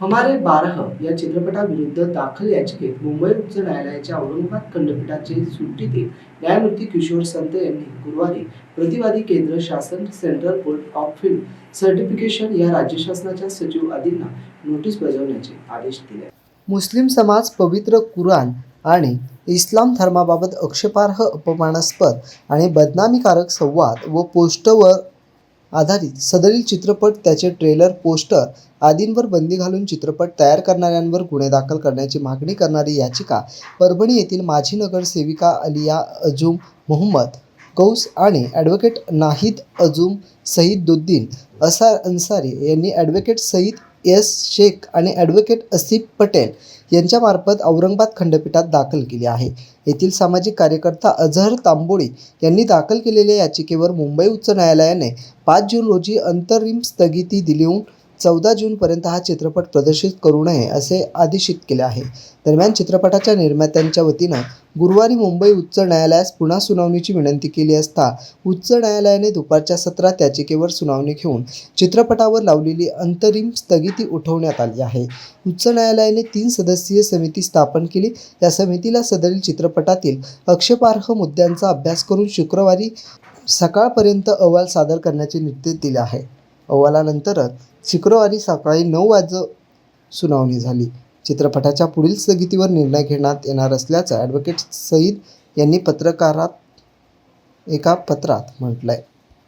हमारे बारह या चित्रपटाविरुद्ध दाखल याचिकेत मुंबई उच्च न्यायालयाच्या औरंगाबाद खंडपीठाचे सुट्टीतील न्यायमूर्ती किशोर संत यांनी गुरुवारी प्रतिवादी केंद्र शासन central board of film certification या राज्य शासनाच्या सचिव आदींना नोटीस बजावण्याचे आदेश दिले. मुस्लिम समाज पवित्र कुराण आणि इस्लाम धर्माबाबत आक्षेपार्ह अपमानास्पद आणि बदनामीकारक संवाद व पोस्टवर आधारित सदरील चित्रपट त्याचे ट्रेलर पोस्टर आदींवर बंदी घालून चित्रपट तयार करणाऱ्यांवर गुन्हे दाखल करण्याची मागणी करणारी याचिका परभणी येथील माजी नगरसेविका अलिया अजूम मोहम्मद कौस आणि ॲडव्होकेट नाहिद अजूम सईदुद्दीन असा अन्सारी यांनी ॲडव्होकेट सईद एस. शेख आणि ॲडव्होकेट असिफ पटेल यांच्यामार्फत औरंगाबाद खंडपीठात दाखल केली आहे. येथील सामाजिक कार्यकर्ता अझहर तांबोळी यांनी दाखल केलेल्या याचिकेवर मुंबई उच्च न्यायालयाने पाच जून रोजी अंतरिम स्थगिती दिलीहून चौदा जूनपर्यंत हा चित्रपट प्रदर्शित करू नये असे आदेशित केले आहे. दरम्यान चित्रपटाच्या निर्मात्यांच्या वतीनं गुरुवारी मुंबई उच्च न्यायालयास पुन्हा सुनावणीची विनंती केली असता उच्च न्यायालयाने दुपारच्या सत्रात याचिकेवर सुनावणी घेऊन चित्रपटावर लावलेली अंतरिम स्थगिती उठवण्यात आली आहे. उच्च न्यायालयाने तीन सदस्यीय समिती स्थापन केली. या समितीला सदरील चित्रपटातील आक्षेपार्ह मुद्द्यांचा अभ्यास करून शुक्रवारी सकाळपर्यंत अहवाल सादर करण्याचे निर्देश दिले आहे अहवालानंतरच शुक्रवारी सकाळी नऊ वाज सुनावणी झाली. चित्रपटाच्या पुढील स्थगितीवर निर्णय घेण्यात येणार असल्याचं ॲडव्होकेट सईद यांनी पत्रकारात एका पत्रात म्हटलं आहे